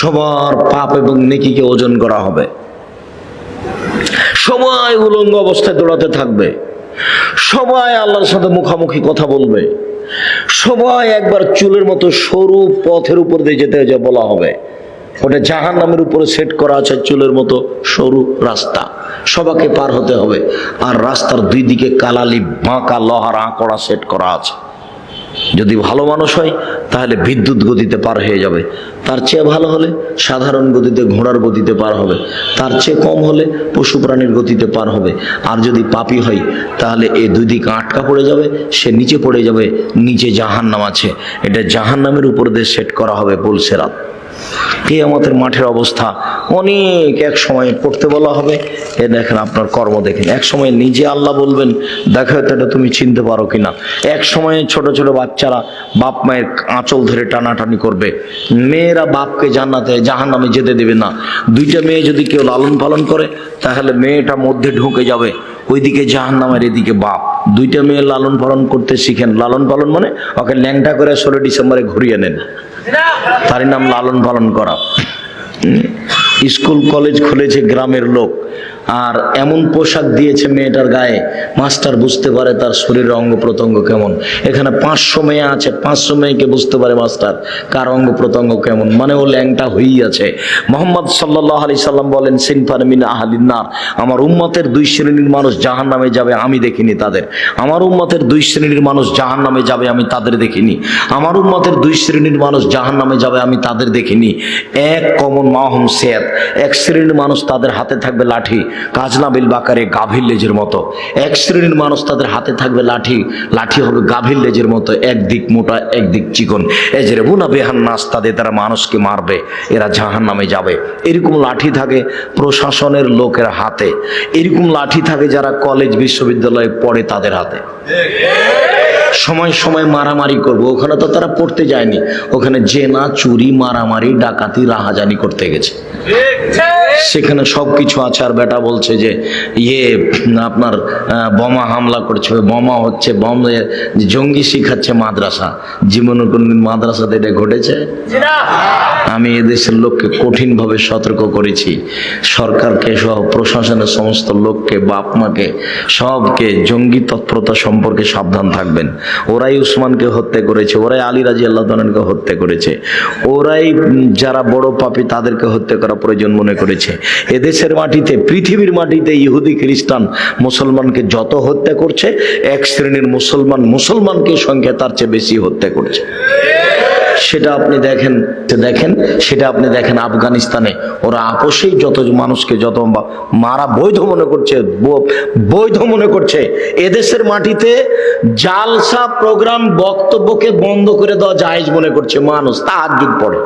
সবার পাপ এবং নেকিকে ওজন করা হবে। সবাই উলঙ্গ অবস্থায় দৌড়াতে থাকবে। সবাই আল্লাহর সাথে মুখামুখি কথা বলবে। সবাই একবার চুলের মতো সরু পথের উপর দিয়ে যেতে যে বলা হবে। ওটা জাহান নামের উপরে সেট করা আছে চুলের মতো সরু রাস্তা। সবাকে পার হতে হবে। আর রাস্তার দুই দিকে কালালি বাঁকা লোহার আঁকড়া সেট করা আছে। যদি ভালো মানুষ হয়, তাহলে বিদ্যুৎ গতিতে পার হয়ে যাবে। তার চেয়ে ভালো হলে সাধারণ গতিতে, ঘোড়ার গতিতে পার হবে। তার চেয়ে কম হলে পশু প্রাণীর গতিতে পার হবে। আর যদি পাপি হয়, তাহলে এ দুই দিকে আটকা পড়ে যাবে, সে নিচে পড়ে যাবে, নিচে জাহান্নাম আছে। এটা জাহান্নামের উপর দিয়ে সেট করা হবে পুলসেরাত কেয়ামতের মাঠের অবস্থা অনেক এক সময় পড়তে বলা হবে। এ দেখেন আপনার কর্ম দেখেন। এক সময় নিজে আল্লাহ বলবেন, দেখো এটা তুমি চিনতে পারো কিনা? এক সময় ছোট ছোট বাচ্চারা বাপ মায়ের আঁচল ধরে টানাটানি করবে। মেয়েরা বাপকে জান্নাতে জাহান নামে যেতে দেবে না। দুইটা মেয়ে যদি কেউ লালন পালন করে, তাহলে মেয়েটা মধ্যে ঢুকে যাবে। ওইদিকে জাহান নামের এদিকে বাপ। দুইটা মেয়ে লালন পালন করতে শিখেন। লালন পালন মানে ওকে ল্যাংটা করে ষোলো ডিসেম্বরে ঘুরিয়ে নেন। তারই নাম লালন পালন করা। স্কুল কলেজ খুলেছে গ্রামের লোক। আর এমন পোশাক দিয়েছে মেয়েটার গায়ে, মাস্টার বুঝতে পারে তার শরীরের অঙ্গ প্রত্যঙ্গ কেমন। এখানে পাঁচশো মেয়ে আছে, পাঁচশো মেয়েকে বুঝতে পারে মাস্টার কার অঙ্গ প্রত্যঙ্গ কেমন। মানে ও ল্যাংটা হয়েই আছে। মোহাম্মদ সাল্লাহ আলি সাল্লাম বলেন, সিনফার মিন আহালিনার আমার উম্মতের দুই শ্রেণির মানুষ জাহান নামে যাবে, আমি দেখিনি তাদের। আমার উম্মতের দুই শ্রেণির মানুষ জাহান নামে যাবে, আমি তাদের দেখিনি। আমার উম্মতের দুই শ্রেণির মানুষ জাহান নামে যাবে, আমি তাদের দেখিনি। এক কমন মাহম সেয়াত এক শ্রেণির মানুষ তাদের হাতে থাকবে লাঠি। কাজলা বিল বাকারে গাভীর লেজের মতো। এক শ্রেণির মানুষ তাদের হাতে থাকবে লাঠি লাঠি হবে গাভীর লেজের মতো একদিক মোটা একদিক চিকন। এজরে বুনা বেহান নাস তাদের, তারা মানুষকে মারবে, এরা জাহান নামে যাবে। এরকম লাঠি থাকে প্রশাসনের লোকের হাতে। এরকম লাঠি থাকে যারা কলেজ, বিশ্ববিদ্যালয়ে পড়ে তাদের হাতে। সময় সময় মারামারি করব। ওখানে তো তারা পড়তে যায়নি। ওখানে জেনা, চুরি, মারামারি, ডাকাতি, রাহাজানি করতে গেছে। সেখানে সব কিছু আছে আর বেটা বলছে যে ইয়ে আপনার বোমা হামলা করছে, বোমা হচ্ছে, বম জঙ্গি শিখাচ্ছে মাদ্রাসা। জীবনে কোনদিন মাদ্রাসাতে এটা ঘটেছে? আমি এদেশের লোককে কঠিনভাবে সতর্ক করেছি। সরকারকে সহ প্রশাসনের সমস্ত লোককে বাপ মাকে সবকে জঙ্গি তৎপরতা সম্পর্কে সাবধান থাকবেন। ওরাই উসমানকে হত্যা করেছে, ওরাই আলী রাজি আল্লাহ হত্যা করেছে, ওরাই যারা বড় পাপি তাদেরকে হত্যা করা প্রয়োজন মনে করেছে। এদেশের মাটিতে, পৃথিবীর মাটিতে ইহুদি, খ্রিস্টান মুসলমানকে যত হত্যা করছে, এক শ্রেণির মুসলমান মুসলমানকে সংখ্যা তার চেয়ে বেশি হত্যা করছে। সেটা আপনি দেখেন দেখেন, সেটা আপনি দেখেন আফগানিস্তানে। ওরা আপোষেই যত মানুষকে যত মারা বৈধ মনে করছে বৈধ মনে করছে, এদেশের মাটিতে জালসা প্রোগ্রাম বক্তব্যকে বন্ধ করে দেওয়া জায়েজ মনে করছে মানুষ তা আজ পড়ে।